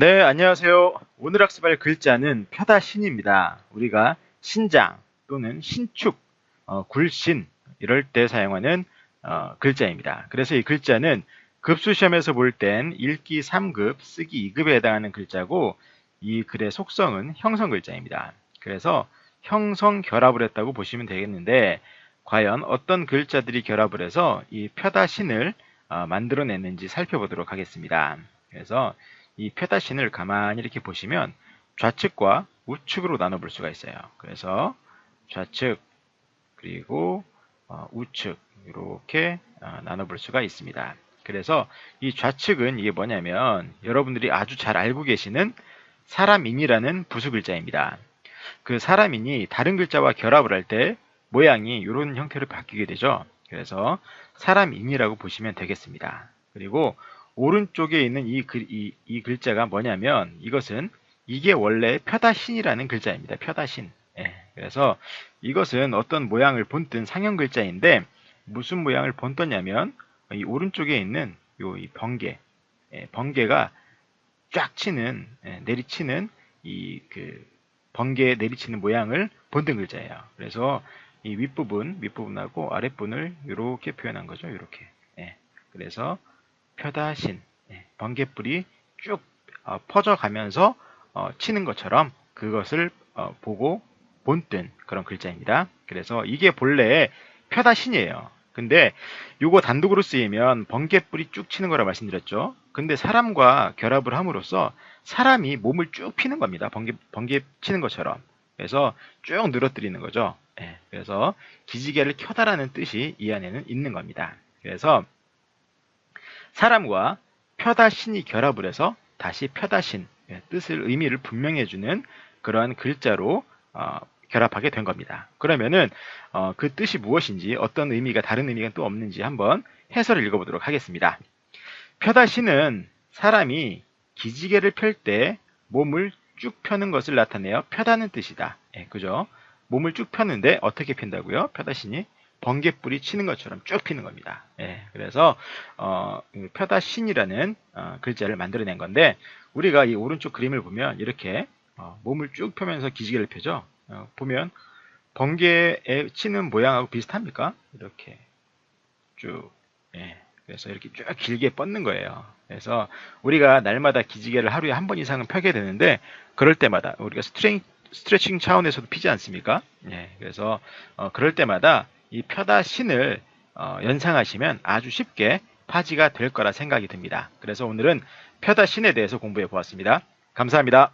네, 안녕하세요. 오늘 학습할 글자는 표다신입니다. 우리가 신장 또는 신축, 어, 굴신 이럴 때 사용하는 어, 글자입니다. 그래서 이 글자는 급수시험에서 볼 땐 읽기 3급, 쓰기 2급에 해당하는 글자고 이 글의 속성은 형성 글자입니다. 그래서 형성 결합을 했다고 보시면 되겠는데 과연 어떤 글자들이 결합을 해서 이 표다신을 어, 만들어냈는지 살펴보도록 하겠습니다. 그래서 이 표다신을 가만히 이렇게 보시면 좌측과 우측으로 나눠볼 수가 있어요. 그래서 좌측 그리고 어, 우측 이렇게 어, 나눠볼 수가 있습니다. 그래서 이 좌측은 이게 뭐냐면 여러분들이 아주 잘 알고 계시는 사람인이라는 부수 글자입니다. 그 사람인이 다른 글자와 결합을 할 때 모양이 이런 형태로 바뀌게 되죠. 그래서 사람인이라고 보시면 되겠습니다. 그리고 오른쪽에 있는 이, 글, 이, 이 글자가 뭐냐면 이것은 이게 원래 표다신이라는 글자입니다. 표다신. 예, 그래서 이것은 어떤 모양을 본뜬 상형 글자인데 무슨 모양을 본떴냐면 이 오른쪽에 있는 요 이 번개, 예, 번개가 쫙 치는 예, 내리치는 이 그 번개 내리치는 모양을 본뜬 글자예요. 그래서 이 윗부분, 윗부분하고 아랫부분을 이렇게 표현한 거죠. 이렇게. 예, 그래서 표다신, 예, 번개불이 쭉 어, 퍼져가면서 어, 치는 것처럼 그것을 어, 보고 본뜬 그런 글자입니다. 그래서 이게 본래 표다신이에요. 근데 이거 단독으로 쓰이면 번개불이 쭉 치는 거라 말씀드렸죠. 근데 사람과 결합을 함으로써 사람이 몸을 쭉 피는 겁니다. 번개, 번개 치는 것처럼. 그래서 쭉 늘어뜨리는 거죠. 예, 그래서 기지개를 켜다라는 뜻이 이 안에는 있는 겁니다. 그래서 사람과 표다신이 결합을 해서 다시 표다신 예, 뜻을 의미를 분명히 해주는 그러한 글자로 어, 결합하게 된 겁니다. 그러면은 어, 그 뜻이 무엇인지 어떤 의미가 다른 의미가 또 없는지 한번 해설을 읽어보도록 하겠습니다. 표다신은 사람이 기지개를 펼 때 몸을 쭉 펴는 것을 나타내어 펴다는 뜻이다. 예, 그죠? 몸을 쭉 펴는데 어떻게 핀다고요? 표다신이 번개불이 치는 것처럼 쭉 피는 겁니다. 예, 그래서 어, 표다신이라는 어, 글자를 만들어낸 건데 우리가 이 오른쪽 그림을 보면 이렇게 어, 몸을 쭉 펴면서 기지개를 펴죠. 어, 보면 번개에 치는 모양하고 비슷합니까? 이렇게 쭉 예, 그래서 이렇게 쭉 길게 뻗는 거예요. 그래서 우리가 날마다 기지개를 하루에 한 번 이상은 펴게 되는데 그럴 때마다 우리가 스트레 스트레칭 차원에서도 피지 않습니까? 예, 그래서 어, 그럴 때마다 이 펴다 신을 어, 연상하시면 아주 쉽게 파지가 될 거라 생각이 듭니다. 그래서 오늘은 펴다 신에 대해서 공부해 보았습니다. 감사합니다.